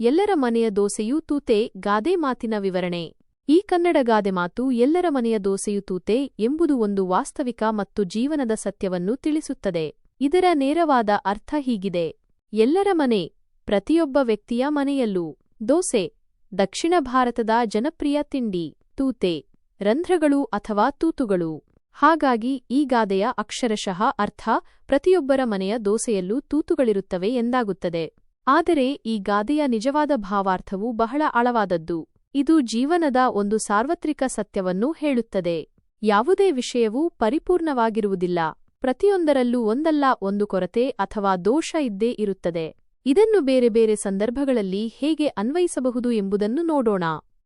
ಎಲ್ಲರ ಮನೆಯ ದೋಸೆಯೂ ತೂತೆ, ಗಾದೆ ಮಾತಿನ ವಿವರಣೆ. ಈ ಕನ್ನಡ ಗಾದೆ ಮಾತು ಎಲ್ಲರ ಮನೆಯ ದೋಸೆಯು ತೂತೆ ಎಂಬುದು ಒಂದು ವಾಸ್ತವಿಕ ಮತ್ತು ಜೀವನದ ಸತ್ಯವನ್ನು ತಿಳಿಸುತ್ತದೆ. ಇದರ ನೇರವಾದ ಅರ್ಥ ಹೀಗಿದೆ. ಎಲ್ಲರ ಮನೆ, ಪ್ರತಿಯೊಬ್ಬ ವ್ಯಕ್ತಿಯ ಮನೆಯಲ್ಲೂ. ದೋಸೆ, ದಕ್ಷಿಣ ಭಾರತದ ಜನಪ್ರಿಯ ತಿಂಡಿ. ತೂತೆ, ರಂಧ್ರಗಳು ಅಥವಾ ತೂತುಗಳು. ಹಾಗಾಗಿ ಈ ಗಾದೆಯ ಅಕ್ಷರಶಃ ಅರ್ಥ ಪ್ರತಿಯೊಬ್ಬರ ಮನೆಯ ದೋಸೆಯಲ್ಲೂ ತೂತುಗಳಿರುತ್ತವೆ ಎಂದಾಗುತ್ತದೆ. ಆದರೆ ಈ ಗಾದೆಯ ನಿಜವಾದ ಭಾವಾರ್ಥವು ಬಹಳ ಆಳವಾದದ್ದು. ಇದು ಜೀವನದ ಒಂದು ಸಾರ್ವತ್ರಿಕ ಸತ್ಯವನ್ನು ಹೇಳುತ್ತದೆ. ಯಾವುದೇ ವಿಷಯವೂ ಪರಿಪೂರ್ಣವಾಗಿರುವುದಿಲ್ಲ. ಪ್ರತಿಯೊಂದರಲ್ಲೂ ಒಂದಲ್ಲ ಒಂದು ಕೊರತೆ ಅಥವಾ ದೋಷ ಇದ್ದೇ ಇರುತ್ತದೆ. ಇದನ್ನು ಬೇರೆ ಬೇರೆ ಸಂದರ್ಭಗಳಲ್ಲಿ ಹೇಗೆ ಅನ್ವಯಿಸಬಹುದು ಎಂಬುದನ್ನು ನೋಡೋಣ.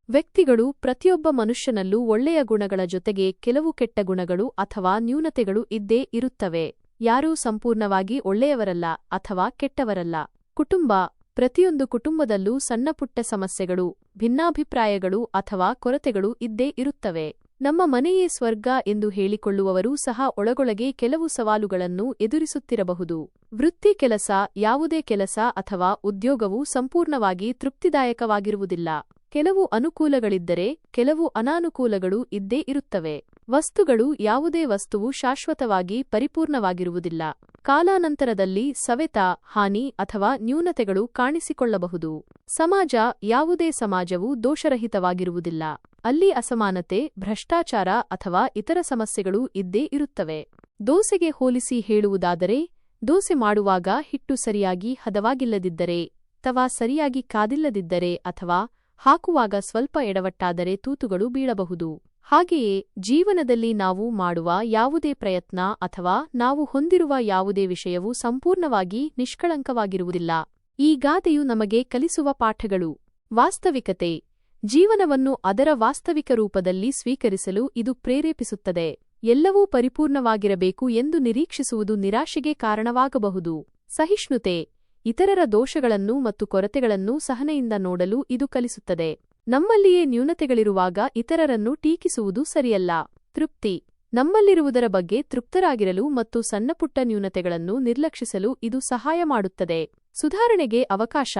ವ್ಯಕ್ತಿಗಳು ಪ್ರತಿಯೊಬ್ಬ ಮನುಷ್ಯನಲ್ಲೂ ಒಳ್ಳೆಯ ಗುಣಗಳ ಜೊತೆಗೆ ಕೆಲವು ಕೆಟ್ಟ ಗುಣಗಳು ಅಥವಾ ನ್ಯೂನತೆಗಳು ಇದ್ದೇ ಇರುತ್ತವೆ. ಯಾರೂ ಸಂಪೂರ್ಣವಾಗಿ ಒಳ್ಳೆಯವರಲ್ಲ ಅಥವಾ ಕೆಟ್ಟವರಲ್ಲ. ಕುಟುಂಬ, ಪ್ರತಿಯೊಂದು ಕುಟುಂಬದಲ್ಲೂ ಸಣ್ಣಪುಟ್ಟ ಸಮಸ್ಯೆಗಳು, ಭಿನ್ನಾಭಿಪ್ರಾಯಗಳು ಅಥವಾ ಕೊರತೆಗಳು ಇದ್ದೇ ಇರುತ್ತವೆ. ನಮ್ಮ ಮನೆಯೇ ಸ್ವರ್ಗ ಎಂದು ಹೇಳಿಕೊಳ್ಳುವವರೂ ಸಹ ಒಳಗೊಳಗೆ ಕೆಲವು ಸವಾಲುಗಳನ್ನು ಎದುರಿಸುತ್ತಿರಬಹುದು. ವೃತ್ತಿ ಕೆಲಸ, ಯಾವುದೇ ಕೆಲಸ ಅಥವಾ ಉದ್ಯೋಗವು ಸಂಪೂರ್ಣವಾಗಿ ತೃಪ್ತಿದಾಯಕವಾಗಿರುವುದಿಲ್ಲ. ಕೆಲವು ಅನುಕೂಲಗಳಿದ್ದರೆ, ಕೆಲವು ಅನಾನುಕೂಲಗಳು ಇದ್ದೇ ಇರುತ್ತವೆ. ವಸ್ತುಗಳು ಯಾವುದೇ ವಸ್ತುವು ಶಾಶ್ವತವಾಗಿ ಪರಿಪೂರ್ಣವಾಗಿರುವುದಿಲ್ಲ. ಕಾಲಾನಂತರದಲ್ಲಿ ಸವೆತ, ಹಾನಿ ಅಥವಾ ನ್ಯೂನತೆಗಳು ಕಾಣಿಸಿಕೊಳ್ಳಬಹುದು. ಸಮಾಜ ಯಾವುದೇ ಸಮಾಜವು ದೋಷರಹಿತವಾಗಿರುವುದಿಲ್ಲ. ಅಲ್ಲಿ ಅಸಮಾನತೆ, ಭ್ರಷ್ಟಾಚಾರ ಅಥವಾ ಇತರ ಸಮಸ್ಯೆಗಳು ಇದ್ದೇ ಇರುತ್ತವೆ. ದೋಸೆಗೆ ಹೋಲಿಸಿ ಹೇಳುವುದಾದರೆ, ದೋಸೆ ಮಾಡುವಾಗ ಹಿಟ್ಟು ಸರಿಯಾಗಿ ಹದವಾಗಿಲ್ಲದಿದ್ದರೆ, ತವಾ ಸರಿಯಾಗಿ ಕಾದಿಲ್ಲದಿದ್ದರೆ ಅಥವಾ ಹಾಕುವಾಗ ಸ್ವಲ್ಪ ಎಡವಟ್ಟಾದರೆ ತೂತುಗಳು ಬೀಳಬಹುದು. ಹಾಗೆಯೇ ಜೀವನದಲ್ಲಿ ನಾವು ಮಾಡುವ ಯಾವುದೇ ಪ್ರಯತ್ನ ಅಥವಾ ನಾವು ಹೊಂದಿರುವ ಯಾವುದೇ ವಿಷಯವು ಸಂಪೂರ್ಣವಾಗಿ ನಿಷ್ಕಳಂಕವಾಗಿರುವುದಿಲ್ಲ. ಈ ಗಾದೆಯು ನಮಗೆ ಕಲಿಸುವ ಪಾಠಗಳು. ವಾಸ್ತವಿಕತೆ. ಜೀವನವನ್ನು ಅದರ ವಾಸ್ತವಿಕ ರೂಪದಲ್ಲಿ ಸ್ವೀಕರಿಸಲು ಇದು ಪ್ರೇರೇಪಿಸುತ್ತದೆ. ಎಲ್ಲವೂ ಪರಿಪೂರ್ಣವಾಗಿರಬೇಕು ಎಂದು ನಿರೀಕ್ಷಿಸುವುದು ನಿರಾಶೆಗೆ ಕಾರಣವಾಗಬಹುದು. ಸಹಿಷ್ಣುತೆ. ಇತರರ ದೋಷಗಳನ್ನು ಮತ್ತು ಕೊರತೆಗಳನ್ನು ಸಹನೆಯಿಂದ ನೋಡಲು ಇದು ಕಲಿಸುತ್ತದೆ. ನಮ್ಮಲ್ಲಿಯೇ ನ್ಯೂನತೆಗಳಿರುವಾಗ ಇತರರನ್ನು ಟೀಕಿಸುವುದು ಸರಿಯಲ್ಲ. ತೃಪ್ತಿ. ನಮ್ಮಲ್ಲಿರುವುದರ ಬಗ್ಗೆ ತೃಪ್ತರಾಗಿರಲು ಮತ್ತು ಸಣ್ಣಪುಟ್ಟ ನ್ಯೂನತೆಗಳನ್ನು ನಿರ್ಲಕ್ಷಿಸಲು ಇದು ಸಹಾಯ ಮಾಡುತ್ತದೆ. ಸುಧಾರಣೆಗೆ ಅವಕಾಶ.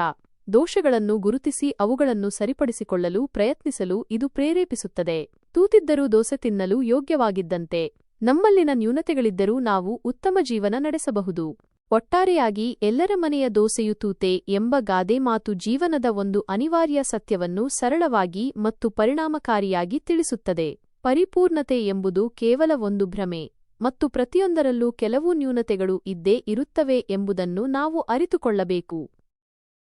ದೋಷಗಳನ್ನು ಗುರುತಿಸಿ ಅವುಗಳನ್ನು ಸರಿಪಡಿಸಿಕೊಳ್ಳಲು ಪ್ರಯತ್ನಿಸಲು ಇದು ಪ್ರೇರೇಪಿಸುತ್ತದೆ. ತೂತಿದ್ದರೂ ದೋಸೆ ತಿನ್ನಲು ಯೋಗ್ಯವಾಗಿದ್ದಂತೆ. ನಮ್ಮಲ್ಲಿನ ನ್ಯೂನತೆಗಳಿದ್ದರೂ ನಾವು ಉತ್ತಮ ಜೀವನ ನಡೆಸಬಹುದು. ಒಟ್ಟಾರೆಯಾಗಿ ಎಲ್ಲರ ಮನೆಯ ದೋಸೆಯು ತೂತೆ ಎಂಬ ಗಾದೆ ಮಾತು ಜೀವನದ ಒಂದು ಅನಿವಾರ್ಯ ಸತ್ಯವನ್ನು ಸರಳವಾಗಿ ಮತ್ತು ಪರಿಣಾಮಕಾರಿಯಾಗಿ ತಿಳಿಸುತ್ತದೆ. ಪರಿಪೂರ್ಣತೆ ಎಂಬುದು ಕೇವಲ ಒಂದು ಭ್ರಮೆ ಮತ್ತು ಪ್ರತಿಯೊಂದರಲ್ಲೂ ಕೆಲವು ನ್ಯೂನತೆಗಳು ಇದ್ದೇ ಇರುತ್ತವೆ ಎಂಬುದನ್ನು ನಾವು ಅರಿತುಕೊಳ್ಳಬೇಕು.